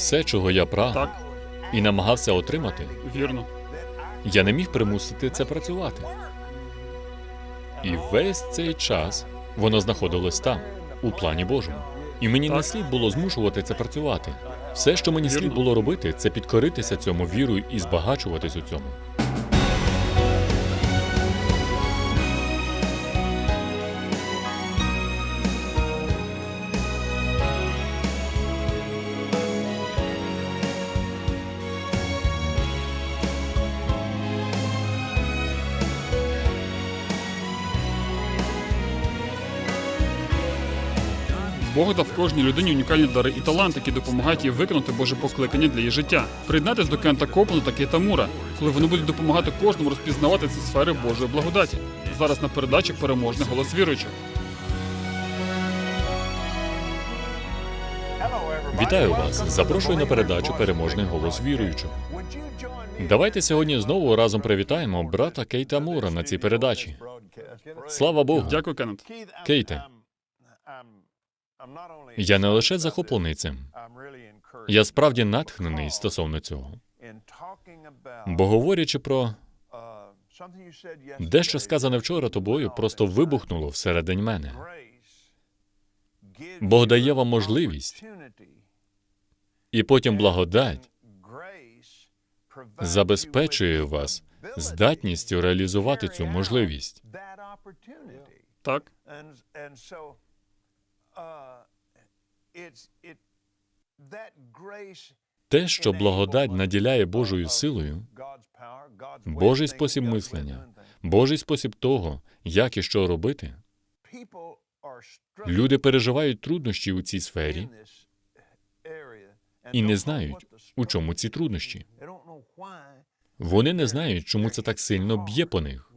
Все, чого я прагнув Так, і намагався отримати, вірно. я не міг примусити це працювати. І весь цей час воно знаходилось там, у плані Божому. І мені не слід було змушувати це працювати. Все, що мені слід було робити, це підкоритися цьому вірою і збагачуватись у цьому. Бог дав кожній людині унікальні дари і таланти, які допомагають їй виконати Боже покликання для її життя. Приєднайтесь до Кента Коплана та Кейта Мура, коли вони будуть допомагати кожному розпізнавати ці сфери Божої благодаті. Зараз на передачі переможний голос віруючих. Вітаю вас! Запрошую на передачу Переможний голос віруючого. Давайте сьогодні знову разом привітаємо брата Кейта Мура на цій передачі. Слава Богу! Дякую, Кеннет. Кейте, я не лише захоплений цим, я справді натхнений стосовно цього. Бо говорячи про дещо сказане вчора тобою, просто вибухнуло всередині мене. Бог дає вам можливість, і потім благодать забезпечує вас здатністю реалізувати цю можливість. Так, Те, що благодать наділяє Божою силою, Божий спосіб мислення, Божий спосіб того, як і що робити, люди переживають труднощі у цій сфері і не знають, у чому ці труднощі. Вони не знають, чому це так сильно б'є по них.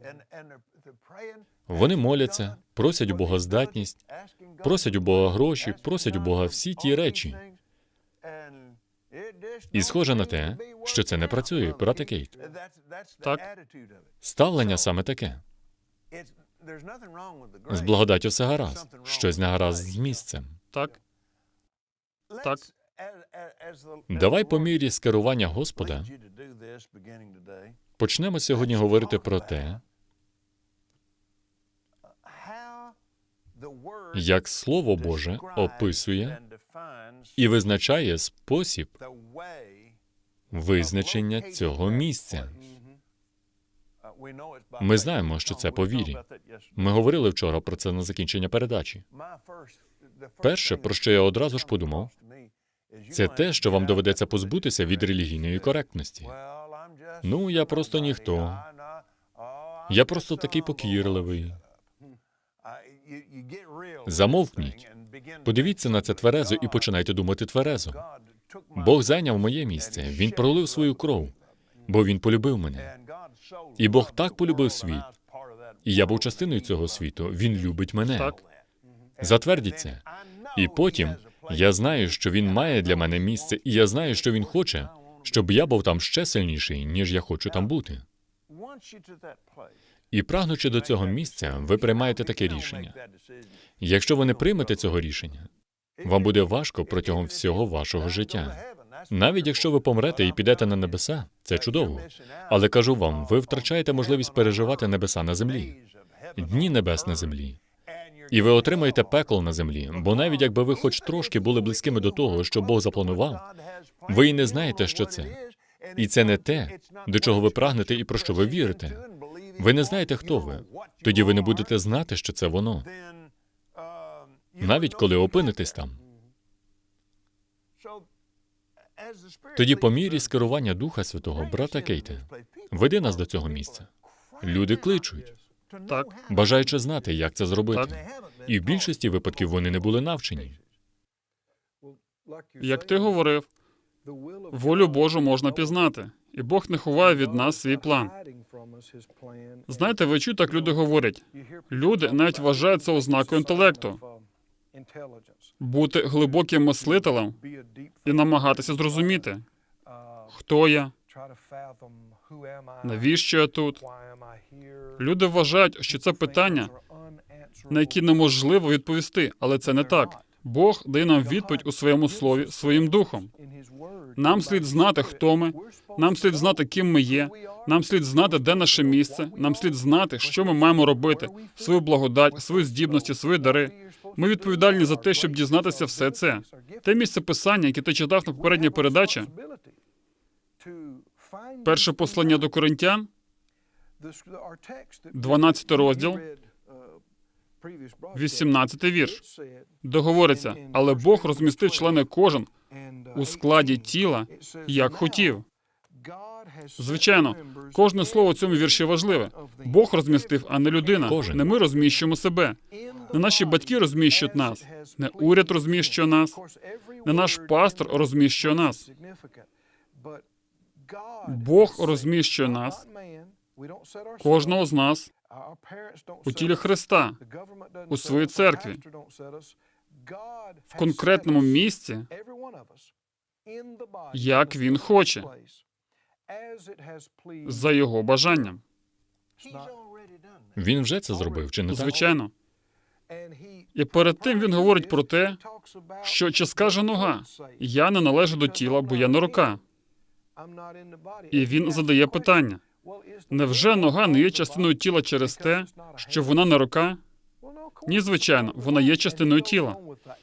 Вони моляться, просять у Бога здатність, просять у Бога гроші, просять у Бога всі ті речі. І схоже на те, що це не працює, брате Кейт. Так. Ставлення саме таке. З благодаттю все гаразд. Щось не гаразд з місцем. так, так. Давай по мірі скерування Господа почнемо сьогодні говорити про те, як Слово Боже описує і визначає спосіб визначення цього місця. Ми знаємо, що це по вірі. Ми говорили вчора про це на закінчення передачі. Перше, про що я одразу ж подумав, Це те, що вам доведеться позбутися від релігійної коректності. Ну, я просто ніхто. Я просто такий покірливий. Замовкніть. Подивіться на це тверезо і починайте думати тверезо. Бог зайняв моє місце. Він пролив свою кров, бо він полюбив мене. І Бог так полюбив світ. І я був частиною цього світу. Він любить мене. Так. Затвердіть це. І потім я знаю, що він має для мене місце, і я знаю, що він хоче, щоб я був там ще сильніший, ніж я хочу там бути. І прагнучи до цього місця, ви приймаєте таке рішення. Якщо ви не приймете цього рішення, вам буде важко протягом всього вашого життя. Навіть якщо ви помрете і підете на небеса, це чудово. Але кажу вам, ви втрачаєте можливість переживати небеса на землі, дні небес на землі. І ви отримаєте пекло на землі, бо навіть якби ви хоч трошки були близькими до того, що Бог запланував, ви й не знаєте, що це. І це не те, до чого ви прагнете і про що ви вірите. Ви не знаєте, хто ви. Тоді ви не будете знати, що це воно, навіть коли опинитесь там. Тоді, по мірі скерування Духа Святого, брата Кейте, веди нас до цього місця. Люди кличуть, Так, бажаючи знати, як це зробити. Так. І в більшості випадків вони не були навчені. як ти говорив, волю Божу можна пізнати, і Бог не ховає від нас свій план. Знаєте, ви чуєте, так люди говорять. Люди навіть вважають це ознакою інтелекту. Бути глибоким мислителем і намагатися зрозуміти, хто я, навіщо я тут. Люди вважають, що це питання, на які неможливо відповісти, але це не так. Бог дає нам відповідь у своєму слові своїм духом. Нам слід знати, хто ми. Нам слід знати, ким ми є. Нам слід знати, де наше місце. Нам слід знати, що ми маємо робити, свою благодать, свої здібності, свої дари. Ми відповідальні за те, щоб дізнатися все це. Те місце писання, яке ти читав на попередній передачі, перше послання до коринтян, 12 розділ, 18 вірш, де говориться, але Бог розмістив члени кожен у складі тіла, як хотів. Звичайно, кожне слово у цьому вірші важливе. Бог розмістив, а не людина. Кожен. Не ми розміщуємо себе. Не наші батьки розміщують нас, не уряд розміщує нас, не наш пастор розміщує нас. Бог розміщує нас, кожного з нас у тілі Христа, у своїй церкві, в конкретному місці, як він хоче, за його бажанням. Він вже це зробив, чи не так? Звичайно. І перед тим він говорить про те, що чи скаже нога, я не належу до тіла, бо я не рука. І він задає питання: невже нога не є частиною тіла через те, що вона не рука? Ні, звичайно, вона є частиною тіла.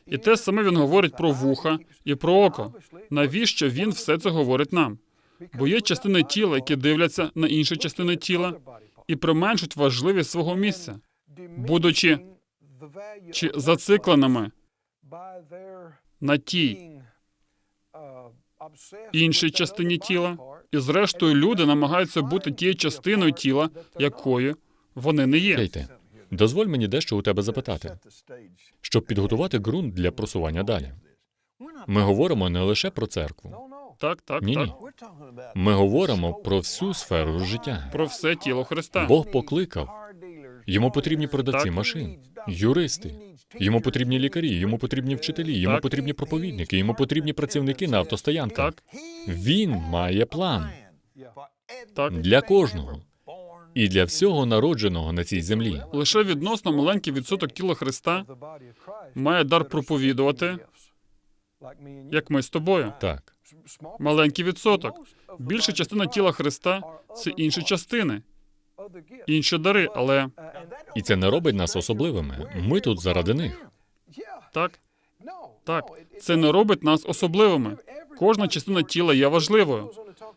І те саме він говорить про вуха і про око. Навіщо він все це говорить нам? Бо є частини тіла, які дивляться на інші частини тіла і применшують важливість свого місця, будучи чи зацикленими на тій іншій частині тіла, і зрештою люди намагаються бути тією частиною тіла, якою вони не є. Кейте, дозволь мені дещо у тебе запитати, щоб підготувати ґрунт для просування далі. Ми говоримо не лише про церкву. Так, так, Ні, так. ні. Ми говоримо про всю сферу життя. Про все тіло Христа. Бог покликав. Йому потрібні продавці Так. машин, юристи. Йому потрібні лікарі, йому потрібні вчителі, йому Так. потрібні проповідники, йому потрібні працівники на автостоянках. Так, Він має план так. для кожного і для всього народженого на цій землі. Лише відносно маленький відсоток тіла Христа має дар проповідувати, як ми з тобою. Так, Маленький відсоток. Більша частина тіла Христа це інші частини, інші дари, але і це не робить нас особливими. Ми тут заради них. так, так, це не робить нас особливими. Кожна частина тіла є важливою.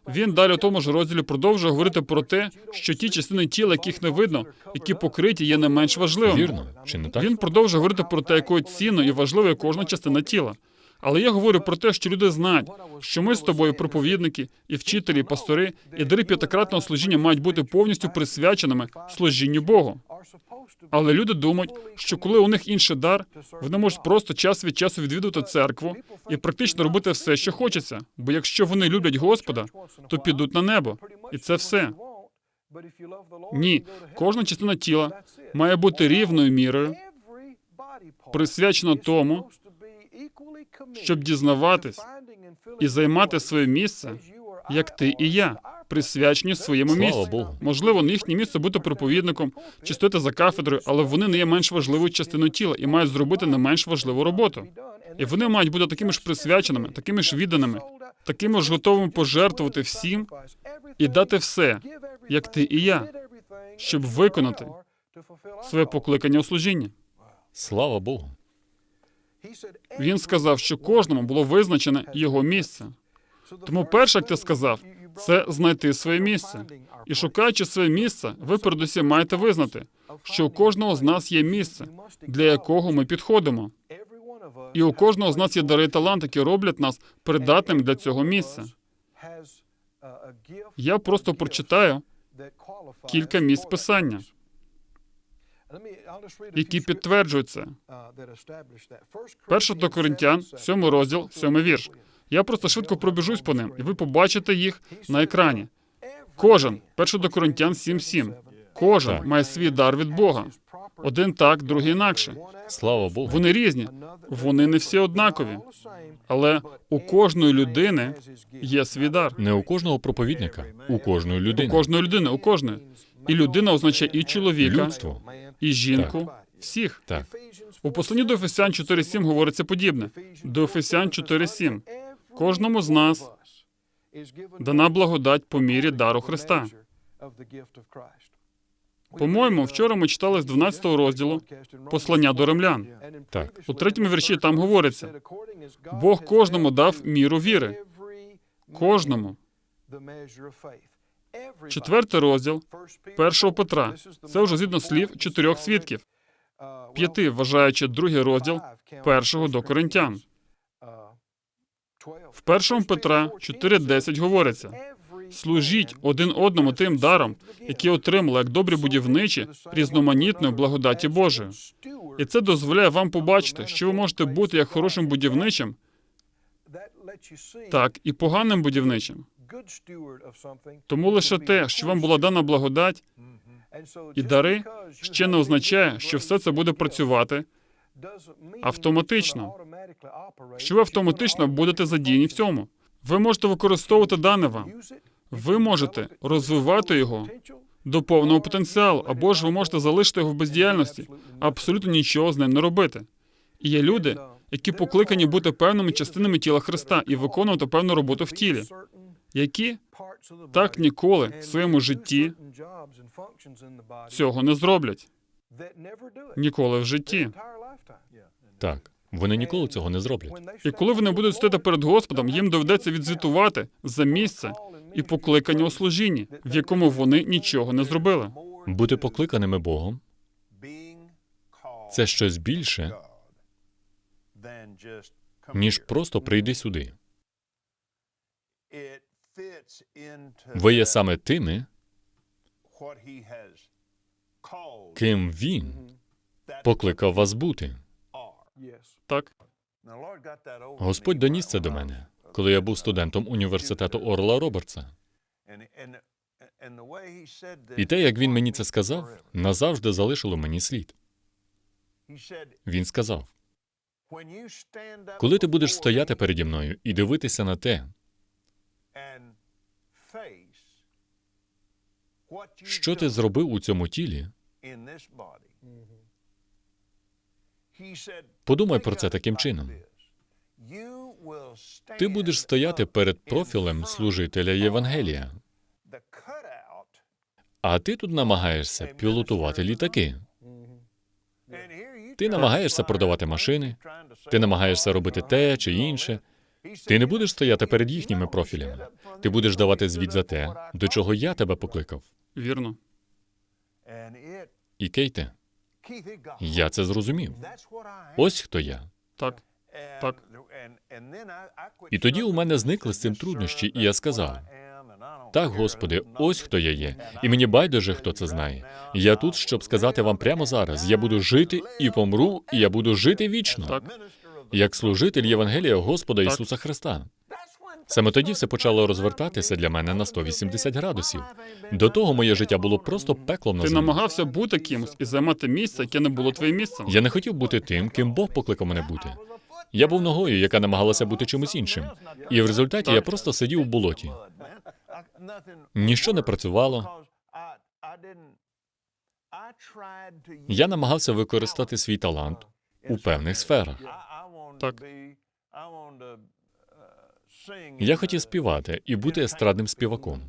Він далі у тому ж розділі продовжує говорити про те, що ті частини тіла, яких не видно, які покриті, є не менш важливими. Вірно, чи не так? Він продовжує говорити про те, якою цінною і важливою кожна частина тіла. Але я говорю про те, що люди знають, що ми з тобою проповідники, і вчителі, і пастори, і дари п'ятикратного служіння мають бути повністю присвяченими служінню Богу. Але люди думають, що коли у них інший дар, вони можуть просто час від часу відвідувати церкву і практично робити все, що хочеться. Бо якщо вони люблять Господа, то підуть на небо, і це все. Ні, кожна частина тіла має бути рівною мірою присвячена тому, щоб дізнаватись і займати своє місце, як ти і я, присвячені своєму місцю. Богу. Можливо, не їхнє місце бути проповідником чи стояти за кафедрою, але вони не є менш важливою частиною тіла і мають зробити не менш важливу роботу. І вони мають бути такими ж присвяченими, такими ж відданими, такими ж готовими пожертвувати всім і дати все, як ти і я, щоб виконати своє покликання у служінні. Слава Богу. Він сказав, що кожному було визначене його місце. Тому перше, як ти сказав, це знайти своє місце. І шукаючи своє місце, ви передусім маєте визнати, що у кожного з нас є місце, для якого ми підходимо. І у кожного з нас є дари і таланти, які роблять нас придатним для цього місця. Я просто прочитаю кілька місць писання, які підтверджують це. Перше до Коринтян, сьомий розділ, сьомий вірш. Я просто швидко пробіжусь по ним, і ви побачите їх на екрані. Кожен, перше до Коринтян 7.7. Кожен має свій дар від Бога. Один так, другий інакше. Слава Богу. Вони різні, вони не всі однакові. Але у кожної людини є свій дар. Не у кожного проповідника, у кожної У людини. кожної людини, у кожної. І людина означає і чоловіка, Людство. і жінку, всіх. Так. У посланні до Ефесян 4.7 говориться подібне. До Ефесян 4.7. Кожному з нас Дана благодать по мірі дару Христа. По-моєму, вчора ми читали з 12 розділу послання до римлян. Так. У третьому вірші там говориться: Бог кожному дав міру віри. Кожному. Четвертий розділ першого Петра. Це вже згідно слів чотирьох свідків. П'яти, вважаючи другий розділ першого до коринтян. В першому Петра 4.10 говориться: служіть один одному тим даром, які отримали як добрі будівничі різноманітної благодаті Божої. І це дозволяє вам побачити, що ви можете бути як хорошим будівничим, так і поганим будівничим. Тому лише те, що вам була дана благодать і дари, ще не означає, що все це буде працювати автоматично. Що ви автоматично будете задіяні в цьому. Ви можете використовувати дане вам. Ви можете розвивати його до повного потенціалу, або ж ви можете залишити його в бездіяльності, абсолютно нічого з ним не робити. І є люди, які покликані бути певними частинами тіла Христа і виконувати певну роботу в тілі, які так ніколи в своєму житті цього не зроблять. Ніколи в житті. Так. Вони ніколи цього не зроблять. І коли вони будуть стояти перед Господом, їм доведеться відзвітувати за місце і покликання у служінні, в якому вони нічого не зробили. Бути покликаними Богом це щось більше, ніж просто прийди сюди. Ви є саме тими, ким він покликав вас бути. Так, Господь доніс це до мене, коли я був студентом університету Орла Робертса. І те, як він мені це сказав, назавжди залишило мені слід. Він сказав: коли ти будеш стояти переді мною і дивитися на те, що ти зробив у цьому тілі, подумай про це таким чином. Ти будеш стояти перед профілем служителя Євангелія, а ти тут намагаєшся пілотувати літаки. Ти намагаєшся продавати машини, ти намагаєшся робити те чи інше. Ти не будеш стояти перед їхніми профілями. Ти будеш давати звіт за те, до чого я тебе покликав. вірно. І Кейте, я це зрозумів. Ось хто я. Так, так. І тоді у мене зникли з цим труднощі, і я сказав: так, Господи, ось хто я є. І мені байдуже, хто це знає. Я тут, щоб сказати вам прямо зараз: я буду жити і помру, і я буду жити вічно, Так. Як служитель Євангелія Господа Ісуса Христа. Саме тоді все почало розвертатися для мене на 180 градусів. До того моє життя було просто пеклом на Ти намагався бути кимось і займати місце, яке не було твоїм місцем. Я не хотів бути тим, ким Бог покликав мене бути. Я був ногою, яка намагалася бути чимось іншим. І в результаті я просто сидів у болоті. Ніщо не працювало. Я намагався використати свій талант у певних сферах. Так. Я хотів співати і бути естрадним співаком.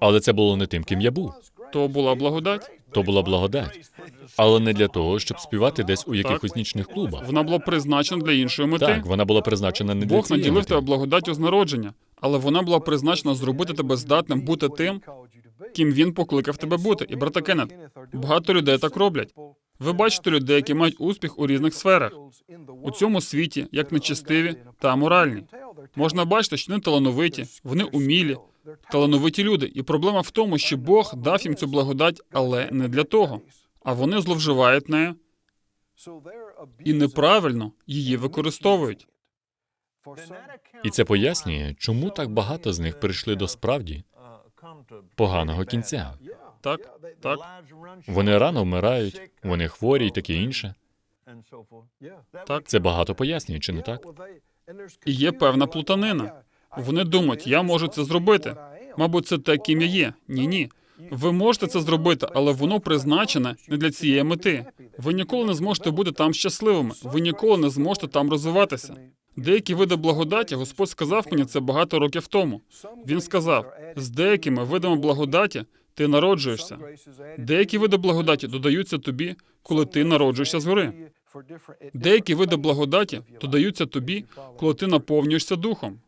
Але це було не тим, ким я був. То була благодать. То була благодать. Але не для того, щоб співати десь у якихось нічних клубах. Вона була призначена для іншої мети. Так, вона була призначена не для Бог наділив мети. тебе благодаттю з народження, але вона була призначена зробити тебе здатним бути тим, ким він покликав тебе бути. І брата Кеннет, багато людей так роблять. Ви бачите людей, які мають успіх у різних сферах у цьому світі, як нечестиві та аморальні. Можна бачити, що вони талановиті, вони умілі, талановиті люди. І проблема в тому, що Бог дав їм цю благодать, але не для того. А вони зловживають нею і неправильно її використовують. І це пояснює, чому так багато з них прийшли до справді поганого кінця. Так, так. Вони рано вмирають, вони хворі і таке інше. Так. Це багато пояснює, чи не так? І є певна плутанина. Вони думають, я можу це зробити. Мабуть, це те, ким я є. Ні, ні. Ви можете це зробити, але воно призначене не для цієї мети. Ви ніколи не зможете бути там щасливими. Ви ніколи не зможете там розвиватися. Деякі види благодаті Господь сказав мені це багато років тому. Він сказав: з деякими видами благодаті ти народжуєшся. Деякі види благодаті додаються тобі, коли ти народжуєшся згори. Деякі види благодаті додаються тобі, коли ти наповнюєшся духом.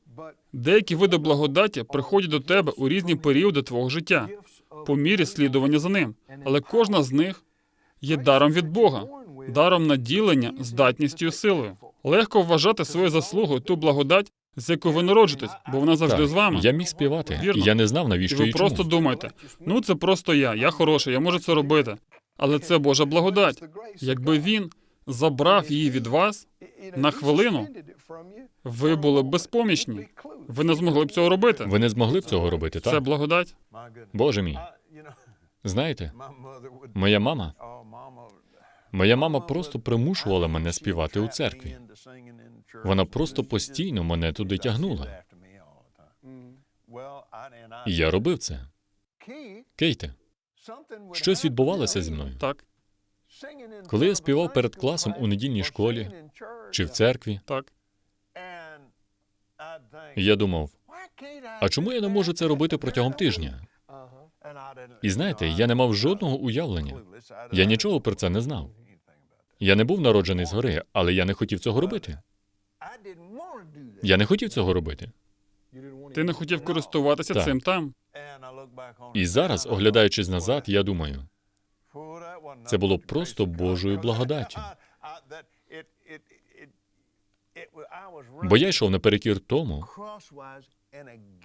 Деякі види благодаті приходять до тебе у різні періоди твого життя, по мірі слідування за ним. Але кожна з них є даром від Бога, даром наділення, здатністю і силою. Легко вважати свою заслугу ту благодать, з якою ви народжуєтесь, бо вона завжди Так, з вами. Я міг співати. Вірно. Я не знав, І навіщо ви і просто чому. думаєте, ну це просто я, я хороший, я можу це робити. Але це Божа благодать. Якби він забрав її від вас, на хвилину ви були б безпомічні. Ви не змогли б цього робити. Ви не змогли б цього робити, Це благодать. Боже мій. Знаєте, моя мама, моя мама просто примушувала мене співати у церкві. Вона просто постійно мене туди тягнула. І я робив це. Кейте, щось відбувалося зі мною. Так, Коли я співав перед класом у недільній школі чи в церкві, так. я думав, а чому я не можу це робити протягом тижня? І знаєте, я не мав жодного уявлення. Я нічого про це не знав. Я не був народжений згори, але я не хотів цього робити. Я не хотів цього робити. Ти не хотів користуватися Так. цим там. І зараз, оглядаючись назад, я думаю, це було просто Божою благодаттю. бо я йшов наперекір тому,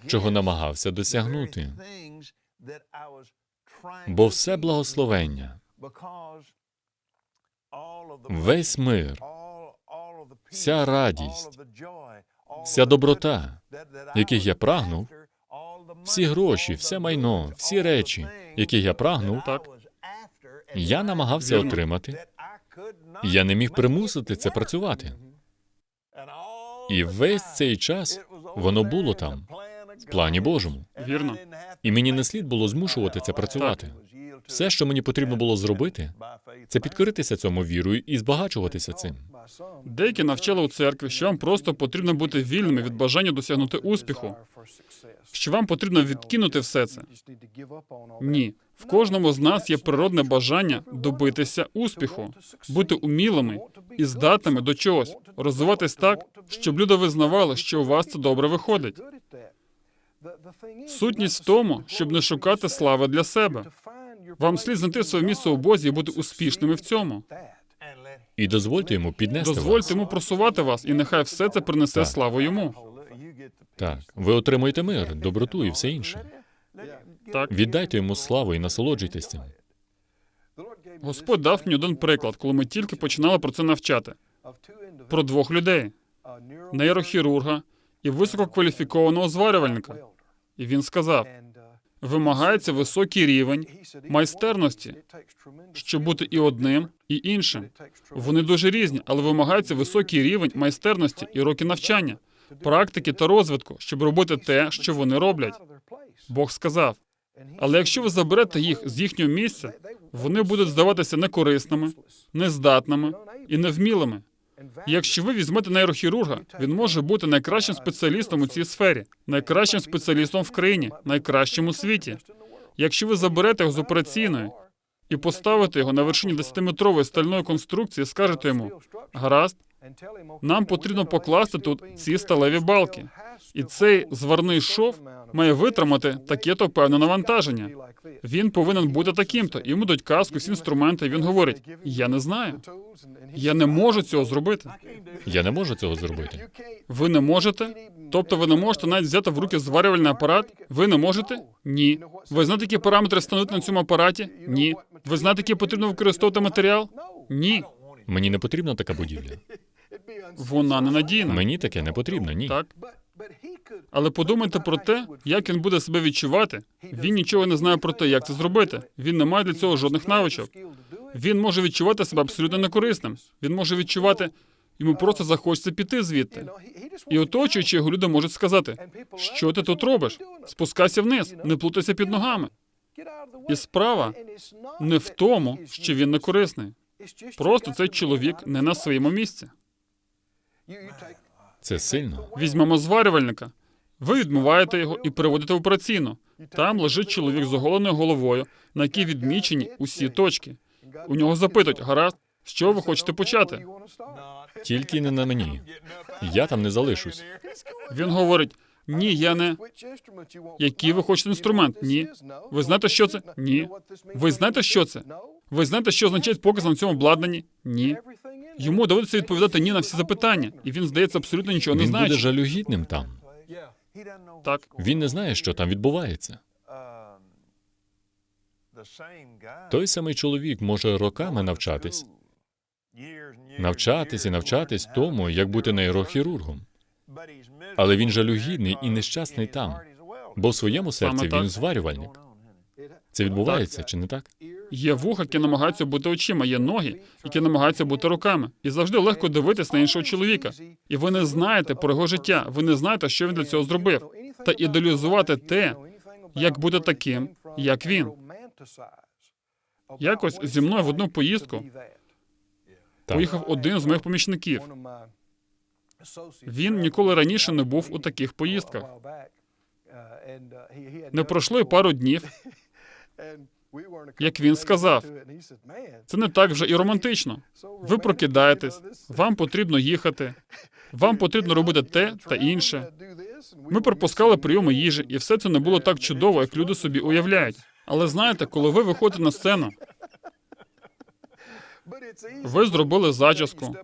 чого намагався досягнути. Бо все благословення, весь мир, вся радість, вся доброта, яких я прагнув, всі гроші, все майно, всі речі, яких я прагнув, Так. я намагався отримати. Я не міг примусити це працювати. І весь цей час воно було там, в плані Божому. Вірно. І мені не слід було змушувати це працювати. Все, що мені потрібно було зробити, це підкоритися цьому вірою і збагачуватися цим. Деякі навчали у церкві, що вам просто потрібно бути вільними від бажання досягнути успіху, що вам потрібно відкинути все це. Ні, в кожному з нас є природне бажання добитися успіху, бути умілими і здатними до чогось, розвиватись так, щоб люди визнавали, що у вас це добре виходить. Сутність в тому, щоб не шукати слави для себе. Вам слід знайти своє місце у Бозі і бути успішними в цьому. І дозвольте йому піднести Дозвольте вас. йому просувати вас, і нехай все це принесе Так. славу йому. Так, ви отримуєте мир, доброту і все інше. Так. Віддайте йому славу і насолоджуйтесь цим. Господь дав мені один приклад, коли ми тільки починали про це навчати. Про двох людей нейрохірурга і висококваліфікованого зварювальника. І він сказав: вимагається високий рівень майстерності, щоб бути і одним, і іншим. Вони дуже різні, але вимагається високий рівень майстерності і роки навчання, практики та розвитку, щоб робити те, що вони роблять. Бог сказав. Але якщо ви заберете їх з їхнього місця, вони будуть здаватися некорисними, нездатними і невмілими. Якщо ви візьмете нейрохірурга, він може бути найкращим спеціалістом у цій сфері, найкращим спеціалістом в країні, найкращим у світі. Якщо ви заберете його з операційної і поставите його на вершині 10-метрової стальної конструкції, скажете йому: гаразд, нам потрібно покласти тут ці сталеві балки. І цей зварний шов має витримати таке-то певне навантаження. Він повинен бути таким-то. Йому дають каску, всі інструменти. І він говорить: Я не знаю, я не можу цього зробити. Я не можу цього зробити. Ви не можете? Тобто ви не можете навіть взяти в руки зварювальний апарат? Ви не можете? Ні. Ви знаєте, які параметри встановити на цьому апараті? Ні. Ви знаєте, який потрібно використовувати матеріал? Ні. Мені не потрібна така будівля. Вона ненадійна. Мені таке не потрібно, ні. Так. Але подумайте про те, як він буде себе відчувати. Він нічого не знає про те, як це зробити. Він не має для цього жодних навичок. Він може відчувати себе абсолютно некорисним. Він може відчувати, йому просто захочеться піти звідти. І оточуючи його люди можуть сказати: що ти тут робиш? Спускайся вниз, не плутайся під ногами. І справа не в тому, що він не корисний. Просто цей чоловік не на своєму місці. Це сильно. Візьмемо зварювальника. Ви відмиваєте його і переводите в операційну. Там лежить чоловік з оголеною головою, на якій відмічені усі точки. У нього запитують, гаразд, з чого ви хочете почати? Тільки не на мені. Я там не залишусь. Він говорить: ні, я не. Який ви хочете інструмент? Ні. Ви знаєте, що це? Ні. Ви знаєте, що це? Ви знаєте, що означають покази на цьому обладнанні? Ні. Йому доводиться відповідати ні на всі запитання, і він здається абсолютно нічого не Він буде жалюгідним там. Так. Він не знає, що там відбувається. Той самий чоловік може роками навчатись, навчатись і навчатись тому, як бути нейрохірургом. Але він жалюгідний і нещасний там, бо в своєму серці Саме так. він зварювальник. Це відбувається чи не так? Є вуха, які намагаються бути очима, є ноги, які намагаються бути руками. І завжди легко дивитись на іншого чоловіка. І ви не знаєте про його життя, ви не знаєте, що він для цього зробив. Та ідеалізувати те, як бути таким, як він. Якось зі мною в одну поїздку поїхав один з моїх помічників. Він ніколи раніше не був у таких поїздках. Не пройшло й пару днів. Як він сказав, Це не так вже і романтично. Ви прокидаєтесь, вам потрібно їхати, вам потрібно робити те та інше. Ми пропускали прийоми їжі, і все це не було так чудово, як люди собі уявляють. Але знаєте, коли ви виходите на сцену, ви зробили зачіску,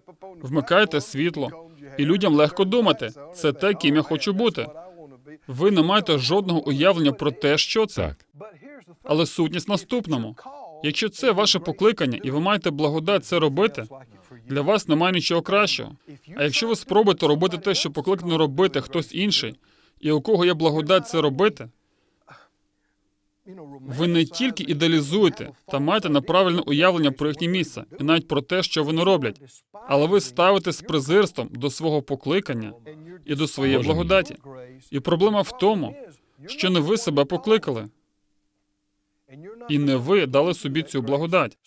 вмикаєте світло, і людям легко думати. Це те, ким я хочу бути. ви не маєте жодного уявлення про те, що це. Так. Але сутність наступному. Якщо це ваше покликання, і ви маєте благодать це робити, для вас немає нічого кращого. А якщо ви спробуєте робити те, що покликано робити хтось інший, і у кого є благодать це робити, ви не тільки ідеалізуєте та маєте неправильне уявлення про їхнє місце і навіть про те, що вони роблять, але ви ставите з презирством до свого покликання і до своєї благодаті. І проблема в тому, що не ви себе покликали, і не ви дали собі цю благодать.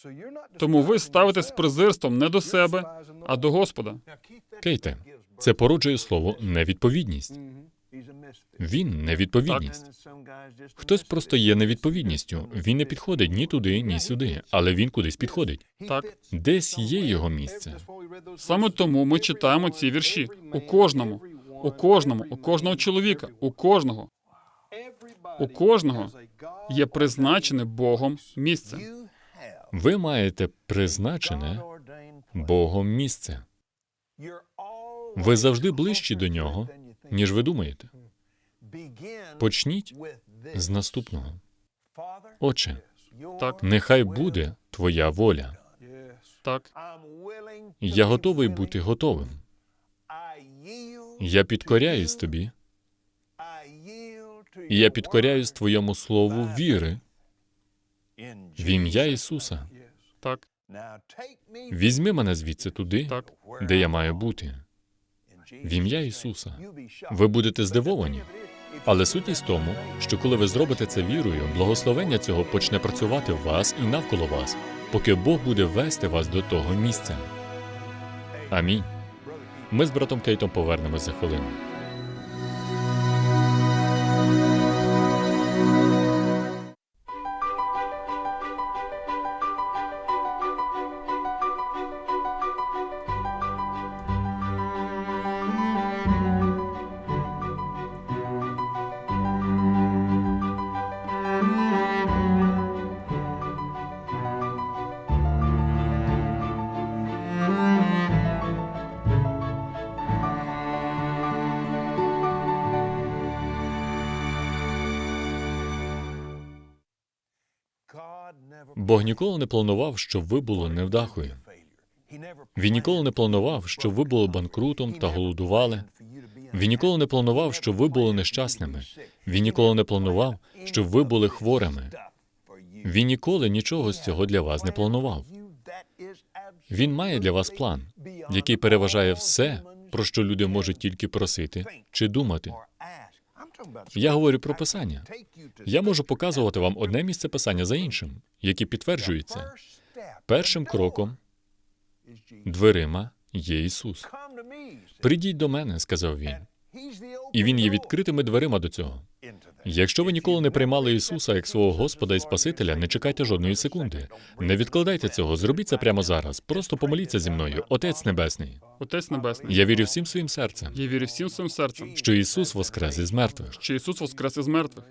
Тому ви ставите з презирством не до себе, а до Господа. Кейте, це породжує слово невідповідність. Він невідповідність. Хтось просто є невідповідністю. Він не підходить ні туди, ні сюди, але він кудись підходить. Так, Десь є його місце. саме тому ми читаємо ці вірші у кожному, у кожному, у кожного чоловіка, у кожного У кожного є призначене Богом місце. Ви маєте призначене Богом місце. Ви завжди ближчі до нього, ніж ви думаєте. Почніть З наступного. Отче, Так, Нехай буде твоя воля. так, Я готовий бути готовим. Я підкоряюсь тобі. І я підкоряюсь твоєму слову віри в ім'я Ісуса. так, Візьми мене звідси туди, так. де я маю бути. В ім'я Ісуса. Ви будете здивовані. Але сутність в тому, що коли ви зробите це вірою, благословення цього почне працювати в вас і навколо вас, поки Бог буде вести вас до того місця. Амінь. Ми з братом Кейтом повернемось за хвилину. Бог ніколи не планував, щоб ви були невдахою. Він ніколи не планував, щоб ви були банкрутом та голодували. Він ніколи не планував, щоб ви були нещасними. Він ніколи не планував, щоб ви були хворими. Він ніколи нічого з цього для вас не планував. Він має для вас план, який переважає все, про що люди можуть тільки просити чи думати. Я говорю про писання. Я можу показувати вам одне місце писання за іншим, які підтверджуються. Першим кроком, дверима є Ісус. Придіть до мене, сказав він. І він є відкритими дверима до цього. Якщо ви ніколи не приймали Ісуса як свого Господа і Спасителя, не чекайте жодної секунди. Не відкладайте цього, зробіть це прямо зараз. Просто помоліться зі мною, Отець Небесний. Отець Небесний. Я вірю всім своїм серцем, Я вірю всім своїм серцем, що Ісус воскрес із мертвих. що Ісус воскрес із мертвих.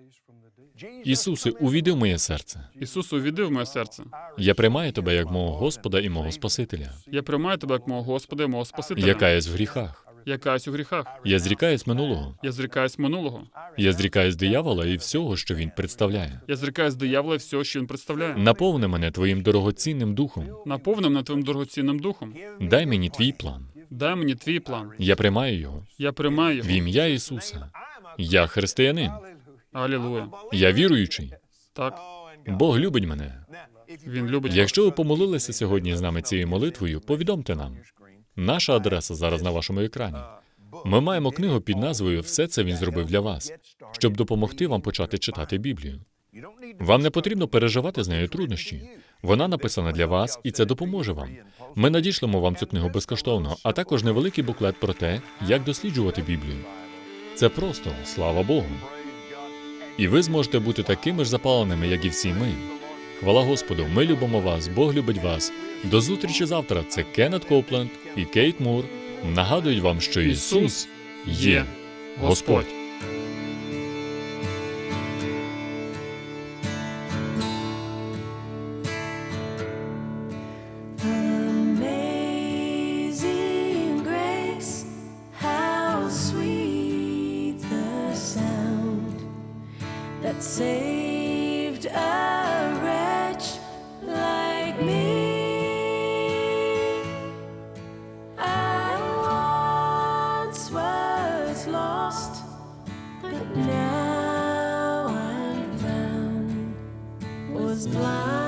Ісусе, увійди в моє серце. Ісус увійди в моє серце. Я приймаю тебе як мого Господа і мого Спасителя. Я приймаю тебе як мого Господа і мого Спасителя. Я каюсь в гріхах. Я каюсь у гріхах. Я зрікаюсь минулого. Я зрікаюсь минулого. Я зрікаюсь диявола і всього, що він представляє. Я зрікаюсь диявола і всього, що він представляє. Наповни мене твоїм дорогоцінним духом. Наповнив на твоїм дорогоцінним духом. Дай мені твій план. Дай мені твій план. Я приймаю його. Я приймаю В ім'я Ісуса. Я християнин. Алілуя. Я віруючий. Так, Бог любить мене. він любить. Якщо ви помолилися сьогодні з нами цією молитвою, повідомте нам. Наша адреса зараз на вашому екрані. Ми маємо книгу під назвою Все це він зробив для вас, щоб допомогти вам почати читати Біблію. Вам не потрібно переживати з нею труднощі. Вона написана для вас, і це допоможе вам. Ми надішлемо вам цю книгу безкоштовно, а також невеликий буклет про те, як досліджувати Біблію. Це просто, слава Богу. І ви зможете бути такими ж запаленими, як і всі ми. Хвала Господу, ми любимо вас, Бог любить вас. До зустрічі завтра. Це Кеннет Копленд і Кейт Мур. Нагадують вам, що Ісус є Господь. was blind.